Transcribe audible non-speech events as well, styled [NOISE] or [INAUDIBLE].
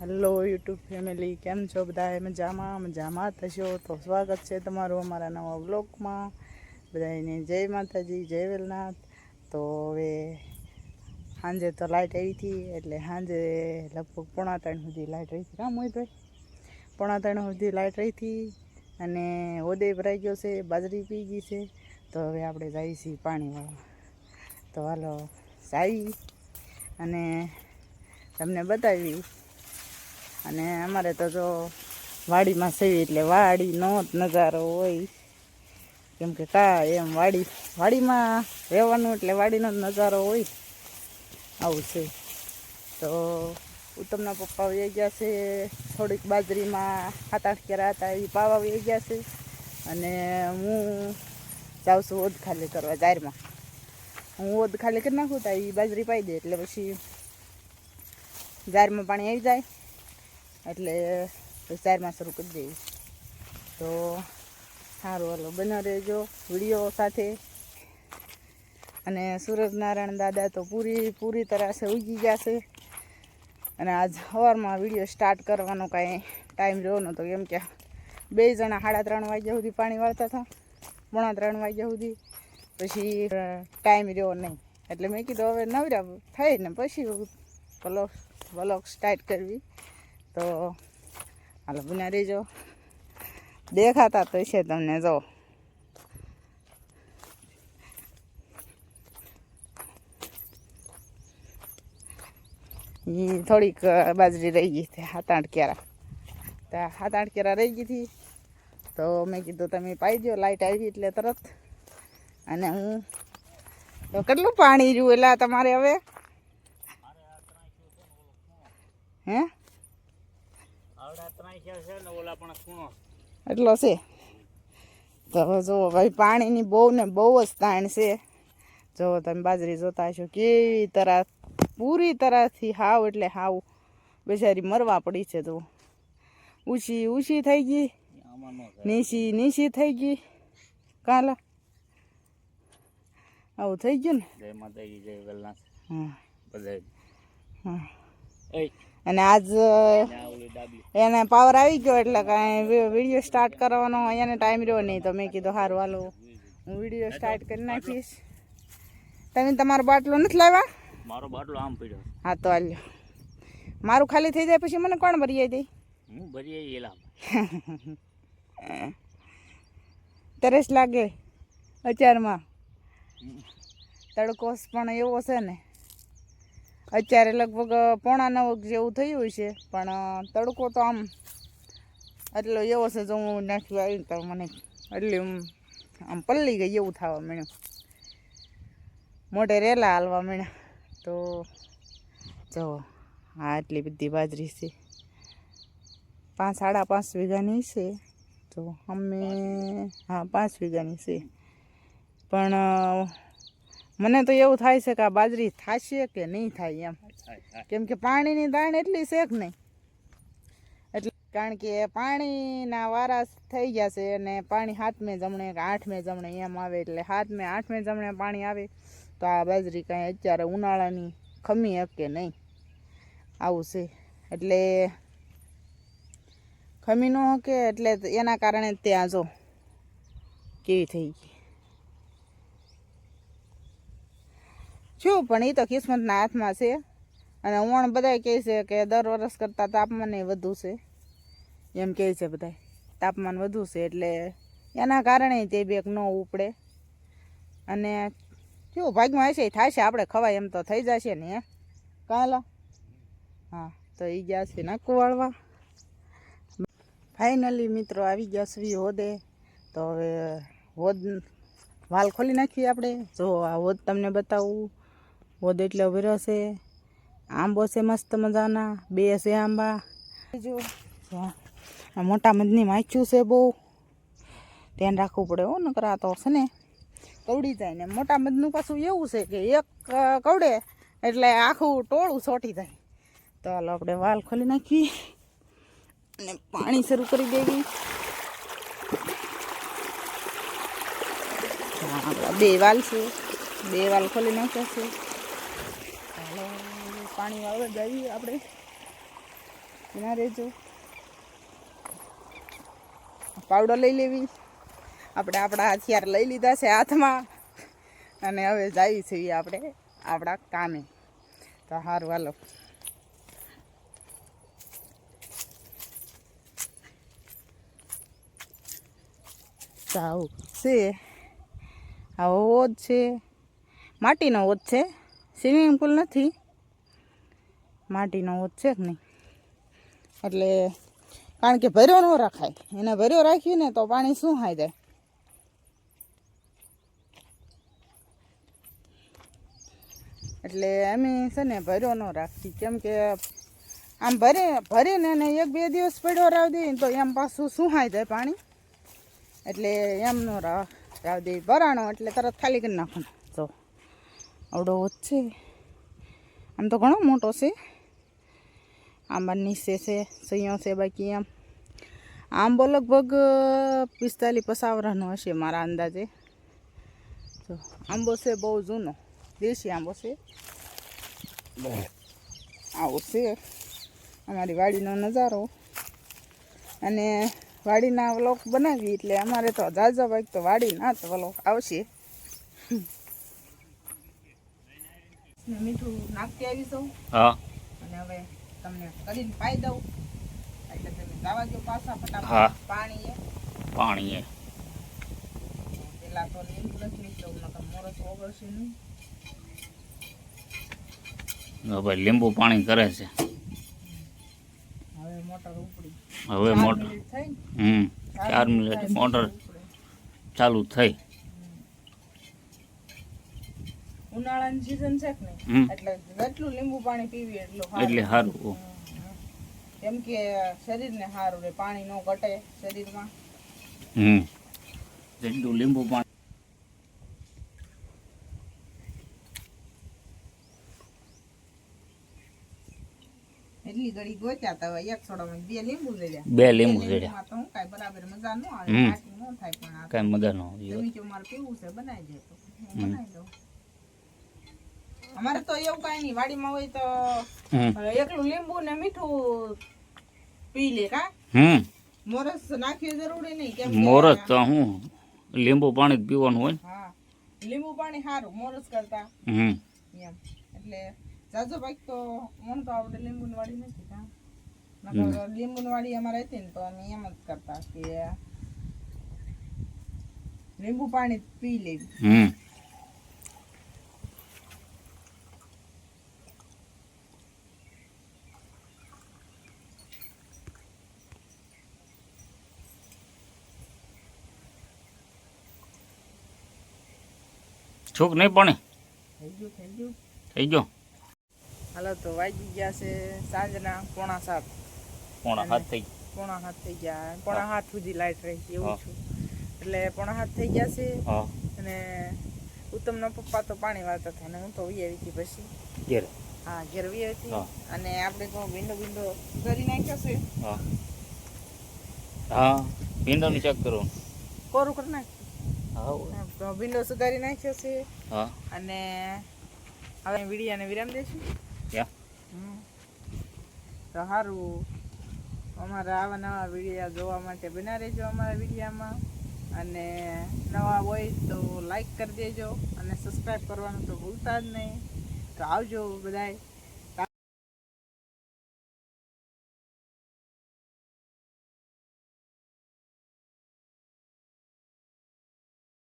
Hello YouTube family, કેમ છો બધા મજામાં? મજામાં થશો? તો સ્વાગત છે તમારું અમારા નવા બ્લોગમાં બધાને જય માતાજી, જય વેલનાથ. તો હવે સાંજે તો લાઇટ આવી હતી, એટલે સાંજે લગભગ પોણા ત્રણ સુધી લાઇટ રહી હતી. રામ મોહિતભાઈ પોણા ત્રણ સુધી લાઇટ રહી હતી અને ઓદે ભરાઈ ગયો છે, બાજરી પી ગઈ છે. તો હવે આપણે જઈએ છીએ પાણીવાળા. તો હાલો, સાઈ. અને તમને બતાવી અને અમારે તો જો વાડીમાં સેવી એટલે વાડીનો જ નજારો હોય. કેમ કે કા એમ વાડી, વાડીમાં રહેવાનું એટલે વાડીનો જ નજારો હોય. આવું છે. તો ઉત્તમના પપ્પા વહી ગયા છે, થોડીક બાજરીમાં સાત આઠ કેરા હતા એ પાવા વહી ગયા છે. અને હું જાઉં છું ઓદ ખાલી કરવા જાહેરમાં. હું ઓદ ખાલી કરી નાખું તો એ બાજરી પાઈ દે એટલે પછી જાહેરમાં પાણી આવી જાય. એટલે જારમાં શરૂ કરી દઈશ. તો સારું, હલો, બના રહેજો વીડિયો સાથે. અને સૂરજનારાયણ દાદા તો પૂરી પૂરી તરસે ઉગી ગયા છે અને આજ સવારમાં વીડિયો સ્ટાર્ટ કરવાનો કાંઈ ટાઈમ રહ્યો નહોતો કેમ કે બે જણા સાડા ત્રણ વાગ્યા સુધી પાણી વાળતા હતા. પોણા ત્રણ વાગ્યા સુધી. પછી ટાઈમ રહ્યો નહીં. એટલે મેં કીધું હવે નવરા થઈને પછી વ્લોગ વ્લોગ સ્ટાર્ટ કરવી. તો હાલો બના રહેજો દેખાતા તો છે તમને, જો. એ થોડીક બાજરી રહી ગઈ હતી સાત આઠ કેરા તો સાત આઠ કેરા રહી ગઈ હતી. તો મેં કીધું, તમે પાઈ દો લાઇટ આવી એટલે તરત. અને હું તો કેટલું પાણી રહ્યું એટલે તમારે હવે? હે? એટલો છે? તો જુઓ ભાઈ પાણીની બહુ ને બહુ જ તાણ છે. જો તમે બાજરી જોતા હશો કેવી તરા પૂરી તરાથી હાવ એટલે હાવ બેચારી મરવા પડી છે તો ઊંચી ઊંચી થઈ ગઈ. નીચી નીચી થઈ ગઈ. કાલા આવું થઈ ગયું ને? જય માતાજી જય વેલનાથ હા. બધા હા. અને આજ એને પાવર આવી ગયો એટલે કાંઈ વીડિયો સ્ટાર્ટ કરવાનો એને ટાઈમ રહ્યો નહીં. તો મેં કીધું સારું હાલો હું વીડિયો સ્ટાર્ટ કરી નાખીશ. તમે તમારો બાટલો નથી લાવ્યા? મારો બાટલો આમ પડ્યો. હા તો હાલ્યો મારું ખાલી થઈ જાય પછી મને કોણ ભરી દે? હું ભરી એલા. [LAUGHS] તરસ લાગે અચારમાં તડકોસ પણ એવો છે ને. અત્યારે લગભગ પોણા નવ જેવું થયું છે, પણ તડકો તો આમ એટલો એવો છે જો હું નાખી આવી તો મને એટલી આમ પલ્લી ગઈ એવું થવા મળ્યું મોઢે રેલા હાલવા મળ્યા તો જો હા આટલી બધી બાજરી છે. પાંચ, સાડા પાંચ વીઘાની છે. તો અમે, હા, પાંચ વીઘાની છે. પણ મને તો એવું થાય છે કે આ બાજરી થશે કે નહીં થાય એમ. કેમ કે પાણીની દાણ એટલી છે કે નહીં? એટલે કારણ કે પાણીના વારા થઈ ગયા છે અને પાણી હાથમે જમણે કે આઠમે જમણે એમ આવે. એટલે હાથમે આઠમે જમણે પાણી આવે તો આ બાજરી કાંઈ અત્યારે ઉનાળાની ખમી શકે નહીં. આવું છે. એટલે ખમી ન કે એટલે એના કારણે ત્યાં જો કેવી થઈ ગઈ. શું પણ એ તો કિસ્મતના હાથમાં છે. અને ઓણ બધા કહે છે કે દર વર્ષ કરતાં તાપમાન એ વધુ છે. એમ કહે છે બધા તાપમાન વધુ છે એટલે એના કારણે તે બેગ ન ઉપડે. અને કેવું ભાગમાં હશે થાય થશે, આપણે ખવાય એમ તો થઈ જશે ને, હે? કાલા હા, તો એ ગયા છે નાખું વાળવા. ફાઇનલી મિત્રો આવી ગયા છે હોદે. તો હવે હોદ વાલ ખોલી નાખીએ આપણે. જો આ હોદ તમને બતાવું. હોદ એટલે ઉભેરો છે. આંબો છે મસ્ત મજાના. બે છે આંબા. જો મોટા મધની માચ્યું છે બહુ. ધ્યાન રાખવું પડે હો, નકર આ તો છે ને કવડી જાય ને. મોટા મધનું પાછું એવું છે કે એક કવડે એટલે આખું ટોળું ચોટી જાય. તો હાલો આપણે વાલ ખોલી નાખી અને પાણી શરૂ કરી દેવી. આપણા બે વાલ છે. બે વાલ ખોલી નાખ્યા છે. પાણી વાળવા જઈએ આપણે. ના રહેજો. પાવડો લઈ લેવી. આપણે આપણા હથિયાર લઈ લીધા છે હાથમાં. અને હવે જઈએ છીએ આપણે આપણા કામે. તો સારું હાલો. આવું છે. આવો ઓજ છે. માટીનો ઓજ છે. સ્વિમિંગ પુલ નથી. માટીનો ઓત છે કે નહીં. એટલે કારણ કે ભર્યો ન રખાય. એને ભર્યો રાખ્યું ને તો પાણી શું થાય જાય? એટલે અમે છે ને ભર્યો ન રાખી કેમ કે આમ ભરે, ભરીને એને એક બે દિવસ પડ્યો રાવ દઈએ ને તો એમ પાછું સુહાઈ જાય પાણી? એટલે એમ ન રાવ દે. ભરાણો એટલે તરત ખાલી કરી નાખવાનું. જો, આવડો છે. આમ તો ઘણો મોટો છે. આંબા નીચે છે સૈયો છે બાકી એમ. આંબો લગભગ પિસ્તાલીસ પસાવરાનો હશે મારા અંદાજે. તો આંબો છે બહુ જૂનો. દેશી આંબો છે. આવો છે. અમારી વાડીનો નજારો. અને વાડીના વ્લોગ બનાવી એટલે અમારે તો જાજા ભાઈ તો વાડીના જ વ્લોગ આવશે. મીઠું નાખતી આવી સૌ હા. અને હવે તમને કરીને પાઈ દઉં. એટલે તમે જવા દો પાછા ફટાફટ. પાણી પાણી એ પેલા તો લીંબુ નથી દઉં નકર મોરસ ઓગળશે નહીં. ભાઈ લીંબુ પાણી કરે છે. હવે મોટર ઉપડી. હવે મોટર થઈ હમ ચાર મિનિટ મોટર ચાલુ થઈ. ઉનાળાની સીઝન છે કે નહીં? એટલે જેટલું લીંબુ પાણી પીવી એટલું એટલે સારું. કેમ કે શરીરને સારું રહે પાણી ન ઘટે શરીરમાં. હમ. જેટલું લીંબુ પાણી બે લીંબુ રેડ્યા. મજા નો હું કાંઈ બરાબર મજા ન આવે અમારે તો એવું કાંઈ નહીં. વાડીમાં હોય તો એકલું લીંબુ ને મીઠું પી લે કા. હમ. મોરસ નાખવી જરૂરી નહીં કેમ કે મોરસ તો હું લીંબુ પાણી જ પીવાનું હોય હા. લીંબુ પાણી સારું મોરસ કરતા. હમ. એમ. એટલે જાજો ભાઈ તો મને તો આવડે લીંબુ ની વાડી નથી કા. લીંબુ વાડી અમારે હતી ને તો અમે એમ જ કરતા કે લીંબુ પાણી પી લેવું હમ. છોક નહીં પાણી થઈ ગયું હાલો તો વાગી ગયા છે સાંજના પોણા સાત. પોણા હાથ થઈ પોણા હાથ થઈ ગયા. પોણા હાથ સુધી લાઈટ રહી એવું છું. એટલે પોણા હાથ થઈ ગયા છે. હા. અને ઉત્તમના પપ્પા તો પાણી વાળતા હતા અને હું તો વી આવી હતી પછી. ઘેર. હા ઘેર વી આવી હતી અને આપણે તો વિન્ડો વિન્ડો કરી નાખ્યો છે. હા. હા ભીંડાનું ચેક કરો. કોરું કરી નાખ તો વિન્ડો સુધારી નાખ્યો છે. હા. અને હવે વિડીયાને વિરામ દેશું. તો સારું અમારા આવા નવા વિડીયા જોવા માટે બના રહેજો અમારા વિડીયામાં. અને નવા હોય તો લાઈક કરી દેજો. અને સબસ્ક્રાઈબ કરવાનું તો ભૂલતા જ નહીં. તો આવજો બધાય.